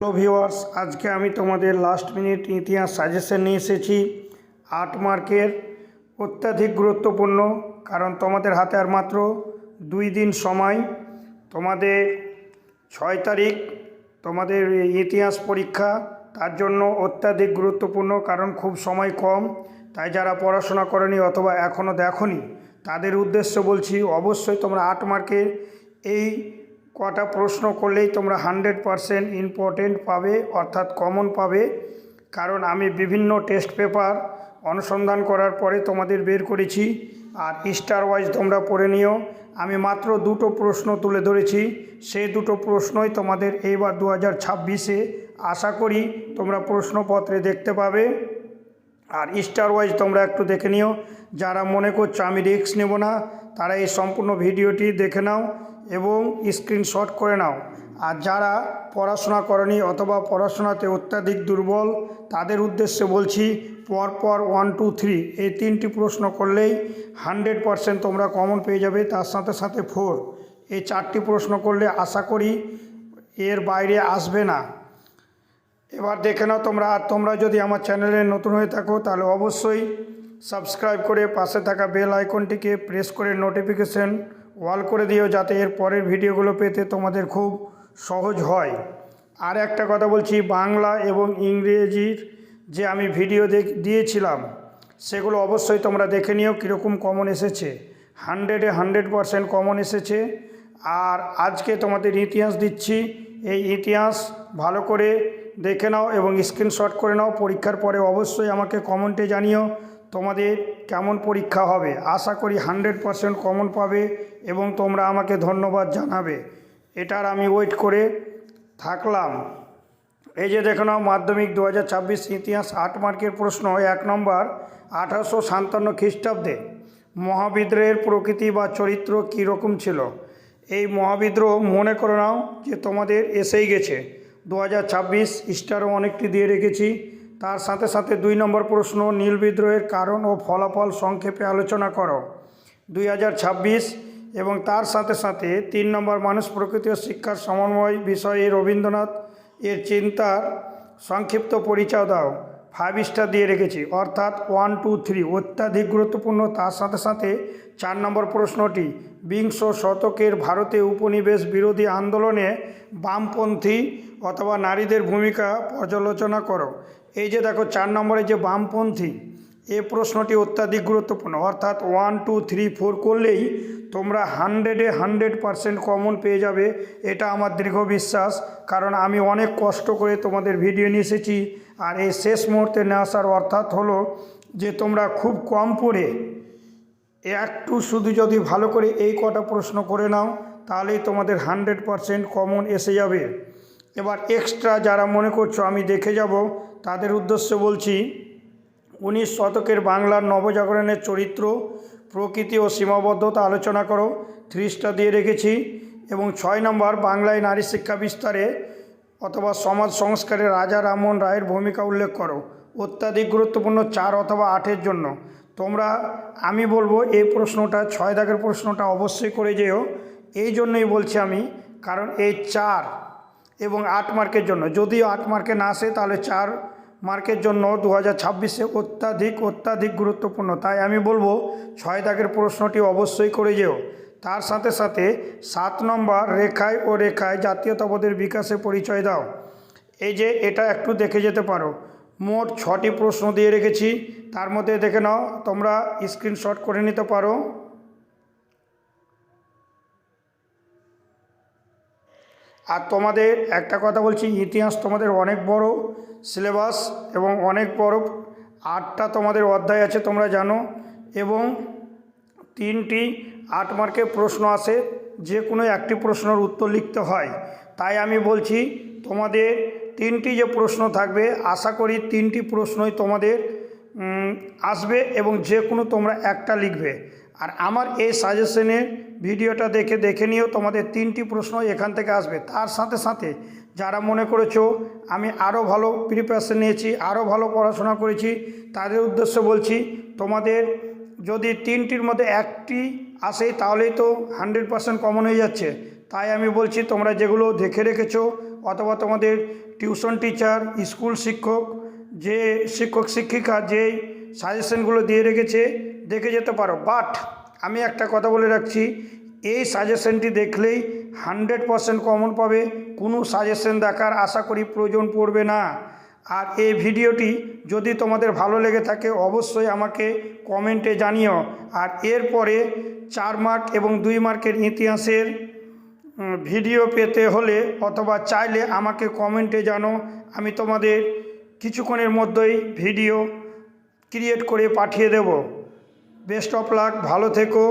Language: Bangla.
হ্যালো ভিউয়ার্স, আজকে আমি তোমাদের লাস্ট মিনিট ইতিহাস সাজেশন নিয়ে এসেছি। আট মার্কের অত্যাধিক গুরুত্বপূর্ণ, কারণ তোমাদের হাতে আর মাত্র দুই দিন সময়। তোমাদের ছয় তারিখ তোমাদের ইতিহাস পরীক্ষা, তার জন্য অত্যাধিক গুরুত্বপূর্ণ, কারণ খুব সময় কম। তাই যারা পড়াশোনা করেনি অথবা এখনও দেখনি, তাদের উদ্দেশ্য বলছি, অবশ্যই তোমরা আট মার্কের এই কটা প্রশ্ন করলেই তোমরা হান্ড্রেড পারসেন্ট ইম্পর্টেন্ট পাবে, অর্থাৎ কমন পাবে। কারণ আমি বিভিন্ন টেস্ট পেপার অনুসন্ধান করার পরে তোমাদের বের করেছি। আর স্টার ওয়াইজ তোমরা পড়ে নিও। আমি মাত্র দুটো প্রশ্ন তুলে ধরেছি। সেই দুটো প্রশ্নই তোমাদের এইবার দু হাজার ছাব্বিশে আশা করি তোমরা প্রশ্নপত্রে দেখতে পাবে। আর স্টার ওয়াইজ তোমরা একটু দেখে নিও। যারা মনে করছ আমি রিস্ক নেব না, তারা এই সম্পূর্ণ ভিডিওটি দেখে নাও। এবং স্ক্রিনশট করে নাও। আর যারা পড়াশোনা করেনি অথবা পড়াশোনাতে অত্যাধিক দুর্বল, তাদের উদ্দেশ্যে বলছি, পরপর ওয়ান টু থ্রি এই তিনটি প্রশ্ন করলেই হান্ড্রেড পারসেন্ট তোমরা কমন পেয়ে যাবে, তার সাথে সাথে ফোর এই চারটি প্রশ্ন করলে আশা করি এর বাইরে আসবে না। এবার দেখে নাও তোমরা, আর তোমরা যদি আমার চ্যানেলে নতুন হয়ে থাকো, তাহলে অবশ্যই সাবস্ক্রাইব করে পাশে থাকা বেল আইকনটিকে প্রেস করে নোটিফিকেশন ওয়াল করে দিও যাতে এর পরের ভিডিওগুলো পেতে তোমাদের খুব সহজ হয়। আর একটা কথা বলছি, বাংলা এবং ইংরেজির যে আমি ভিডিও দিয়েছিলাম, সেগুলো অবশ্যই তোমরা দেখে নিও, কীরকম কমন এসেছে। হান্ড্রেডে হান্ড্রেড পারসেন্ট কমন এসেছে। আর আজকে তোমাদের ইতিহাস দিচ্ছি। এই ইতিহাস ভালো করে দেখে নাও এবং স্ক্রিনশট করে নাও। পরীক্ষার পরে অবশ্যই আমাকে কমেন্টে জানিও। তোমাদের কেমন পরীক্ষা হবে? আশা করি হান্ড্রেড পারসেন্ট কমন পাবে এবং তোমরা আমাকে ধন্যবাদ জানাবে। এটার আমি ওয়েট করে থাকলাম। এই যে দেখো নাও, মাধ্যমিক দুহাজার ছাব্বিশ ইতিহাস আট মার্কের প্রশ্ন, এক নম্বর, আঠারোশো সাতান্ন খ্রিস্টাব্দে মহাবিদ্রোহের প্রকৃতি বা চরিত্র কী রকম ছিল? এই মহাবিদ্রোহ মনে করে নাও যে তোমাদের এসেই গেছে। দু হাজার ছাব্বিশ স্টারও অনেকটি দিয়ে রেখেছি। তার সাথে সাথে দুই নম্বর প্রশ্ন, নীল বিদ্রোহের কারণ ও ফলাফল সংক্ষেপে আলোচনা করো। দুই হাজার ছাব্বিশ এবং তার সাথে সাথে তিন নম্বর মানুষ প্রকৃতি ও শিক্ষার সমন্বয় বিষয়ে রবীন্দ্রনাথ এর চিন্তার সংক্ষিপ্ত পরিচয় দাও। ফাইভ স্টার দিয়ে রেখেছি। অর্থাৎ ওয়ান টু থ্রি অত্যাধিক গুরুত্বপূর্ণ। তার সাথে সাথে চার নম্বর প্রশ্নটি, বিংশ শতকের ভারতে উপনিবেশ বিরোধী আন্দোলনে বামপন্থী অথবা নারীদের ভূমিকা পর্যালোচনা করো। এই যে দেখো, চার নম্বরে যে বামপন্থী, এ প্রশ্নটি অত্যাধিক গুরুত্বপূর্ণ। অর্থাৎ ওয়ান টু থ্রি ফোর করলেই তোমরা হান্ড্রেডে হান্ড্রেড পারসেন্ট কমন পেয়ে যাবে, এটা আমার দীর্ঘ বিশ্বাস। কারণ আমি অনেক কষ্ট করে তোমাদের ভিডিও নিয়ে এসেছি। আর এই শেষ মুহূর্তে নিয়ে আসার অর্থাৎ হলো যে তোমরা খুব কম পড়ে একটু শুধু যদি ভালো করে এই কটা প্রশ্ন করে নাও, তাহলেই তোমাদের হান্ড্রেড পারসেন্ট কমন এসে যাবে। এবার এক্সট্রা যারা মনে করছ, আমি দেখে যাব তাদের উদ্দেশ্যে বলছি, উনিশ শতকের বাংলার নবজাগরণের চরিত্র, প্রকৃতি ও সীমাবদ্ধতা আলোচনা করো থ্রি স্টার দিয়ে রেখেছি এবং ছয় নম্বর, বাংলায় নারী শিক্ষা বিস্তারে অথবা সমাজ সংস্কারে রাজা রামমোহন রায়ের ভূমিকা উল্লেখ করো। অত্যাধিক গুরুত্বপূর্ণ চার অথবা আটের জন্য। তোমরা, আমি বলব এই প্রশ্নটা, ছয় দাগের প্রশ্নটা অবশ্যই করে যেও। এই জন্যই বলছি আমি, কারণ এই চার এবং আট মার্কের জন্য। যদিও আট মার্কে না আসে, তাহলে চার মার্কের জন্য দু হাজার ছাব্বিশে অত্যাধিক অত্যাধিক গুরুত্বপূর্ণ। তাই আমি বলব ছয় দাগের প্রশ্নটি অবশ্যই করে যেও। তার সাথে সাথে সাত নম্বর রেখায় ও রেখায় জাতীয়তাবাদের বিকাশে পরিচয় দাও। এই যে, এটা একটু দেখে যেতে পারো। মোট ছটি প্রশ্ন দিয়ে রেখেছি। তার মধ্যে দেখে নাও, তোমরা স্ক্রিনশট করে নিতে পারো। আর তোমাদের একটা কথা বলছি, ইতিহাস তোমাদের অনেক বড় সিলেবাস এবং অনেক বড়। আটটা তোমাদের অধ্যায় আছে, তোমরা জানো। এবং তিনটি আট মার্কের প্রশ্ন আসে যে কোনো একটি প্রশ্নের উত্তর লিখতে হয়। তাই আমি বলছি, তোমাদের তিনটি যে প্রশ্ন থাকবে, আশা করি তিনটি প্রশ্নই তোমাদের আসবে এবং যে কোনো তোমরা একটা লিখবে। আর আমার এই সাজেশনের ভিডিওটা দেখে দেখে নিয়েও তোমাদের তিনটি প্রশ্ন এখান থেকে আসবে। তার সাথে সাথে যারা মনে করেছ, আমি আরও ভালো প্রিপারেশন নিয়েছি আরও ভালো পড়াশোনা করেছি, তাদের উদ্দেশ্যে বলছি, তোমাদের যদি তিনটির মধ্যে একটি আসে, তাহলেই তো হান্ড্রেড পার্সেন্ট কমন হয়ে যাচ্ছে। তাই আমি বলছি, তোমরা যেগুলো দেখে রেখেছো, অথবা তোমাদের টিউশন টিচার স্কুল শিক্ষক, যে শিক্ষক, শিক্ষিকা যে সাজেশনগুলো দিয়ে রেখেছে, দেখে যেতে পারো। বাট আমি একটা কথা বলে রাখছি, এই সাজেশনটি দেখলেই হান্ড্রেড পারসেন্ট কমন পাবে। কোনো সাজেশন দেখার আশা করি প্রয়োজন পড়বে না। আর এই ভিডিওটি যদি তোমাদের ভালো লেগে থাকে, অবশ্যই আমাকে কমেন্টে জানিও। আর এরপরে চার মার্ক এবং দুই মার্কের ইতিহাসের ভিডিও পেতে হলে অথবা চাইলে আমাকে কমেন্টে জানো। আমি তোমাদের কিছুক্ষণের মধ্যেই ভিডিও ক্রিয়েট করে পাঠিয়ে দেব। বেস্ট অফ লাক ভালো থেকো।